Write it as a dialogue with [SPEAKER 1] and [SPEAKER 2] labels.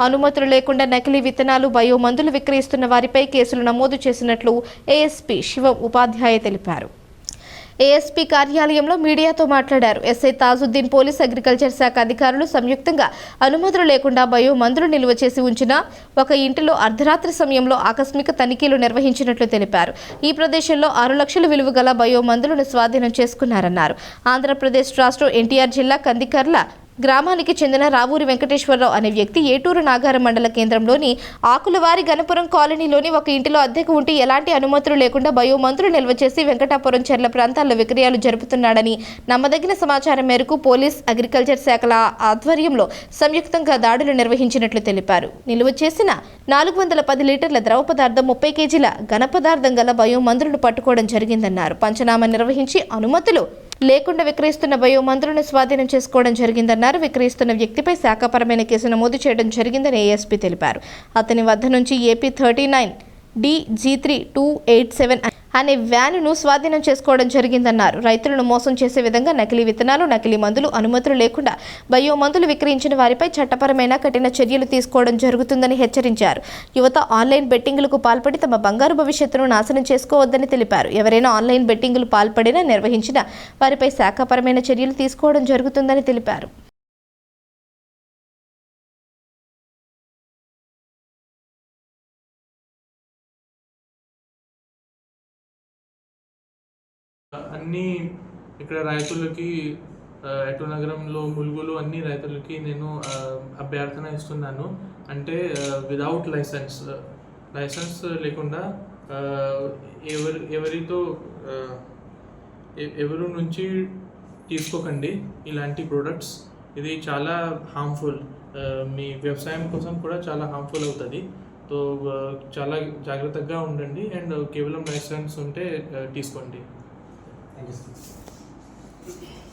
[SPEAKER 1] అనుమతులు లేకుండా నకిలీ విత్తనాలు బయో మందులు విక్రయిస్తున్న వారిపై కేసులు నమోదు చేసినట్లు ఏఎస్పీ శివ ఉపాధ్యాయ తెలిపారు. ఏఎస్పీ కార్యాలయంలో మీడియాతో మాట్లాడారు. ఎస్ఐ తాజుద్దీన్ పోలీస్ అగ్రికల్చర్ శాఖ అధికారులు సంయుక్తంగా అనుమతులు లేకుండా బయో మందులు నిల్వ చేసి ఉంచిన ఒక ఇంటిలో అర్ధరాత్రి సమయంలో ఆకస్మిక తనిఖీలు నిర్వహించినట్లు తెలిపారు. ఈ ప్రదేశంలో ఆరు లక్షల విలువ గల బయో మందులను స్వాధీనం చేసుకున్నారన్నారు. ఆంధ్రప్రదేశ్ రాష్ట్రం ఎన్టీఆర్ జిల్లా కందికర్ల గ్రామానికి చెందిన రావూరి వెంకటేశ్వరరావు అనే వ్యక్తి ఏటూరు నాగారం మండల కేంద్రంలోని ఆకులవారి గణపురం కాలనీలోని ఒక ఇంటిలో అద్దెకు ఉంటే ఎలాంటి అనుమతులు లేకుండా బయో నిల్వ చేసి వెంకటాపురం చెర్ల ప్రాంతాల్లో విక్రయాలు జరుపుతున్నాడని నమ్మదగిన సమాచారం మేరకు పోలీస్ అగ్రికల్చర్ శాఖల ఆధ్వర్యంలో సంయుక్తంగా దాడులు నిర్వహించినట్లు తెలిపారు. నిల్వ చేసిన నాలుగు వందల పది లీటర్ల ద్రవ పదార్థం ముప్పై కేజీల ఘన పదార్థం గల బయో మందులను పట్టుకోవడం జరిగిందన్నారు. పంచనామా నిర్వహించి అనుమతులు లేకుండా విక్రయిస్తున్న బయో మందులను స్వాధీనం చేసుకోవడం జరిగిందన్నారు. విక్రయిస్తున్న వ్యక్తిపై శాఖపరమైన కేసు నమోదు చేయడం జరిగిందని ఏఎస్పీ తెలిపారు. అతని వద్ద నుంచి AP thirty nine D G three two eight seven అనే వ్యానును స్వాధీనం చేసుకోవడం జరిగిందన్నారు. రైతులను మోసం చేసే విధంగా నకిలీ విత్తనాలు నకిలీ మందులు అనుమతులు లేకుండా బయో మందులు విక్రయించిన వారిపై చట్టపరమైన కఠిన చర్యలు తీసుకోవడం జరుగుతుందని హెచ్చరించారు. యువత ఆన్లైన్ బెట్టింగులకు పాల్పడి తమ బంగారు భవిష్యత్తును నాశనం చేసుకోవద్దని తెలిపారు. ఎవరైనా ఆన్లైన్ బెట్టింగులు పాల్పడినా నిర్వహించిన వారిపై శాఖపరమైన చర్యలు తీసుకోవడం జరుగుతుందని తెలిపారు.
[SPEAKER 2] అన్ని ఇక్కడ రైతులకి ఎటు నగరంలో ములుగులు అన్ని రైతులకి నేను అభ్యర్థన ఇస్తున్నాను. అంటే విదౌట్ లైసెన్స్ లైసెన్స్ లేకుండా ఎవరి ఎవరితో ఎవరి ఎవరు నుంచి తీసుకోకండి ఇలాంటి ప్రోడక్ట్స్ ఇది చాలా హార్మ్ఫుల్ మీ వ్యవసాయం కోసం కూడా చాలా హార్మ్ఫుల్ అవుతుంది. సో చాలా జాగ్రత్తగా ఉండండి. అండ్ కేవలం లైసెన్స్ ఉంటే తీసుకోండి.
[SPEAKER 3] Thank you.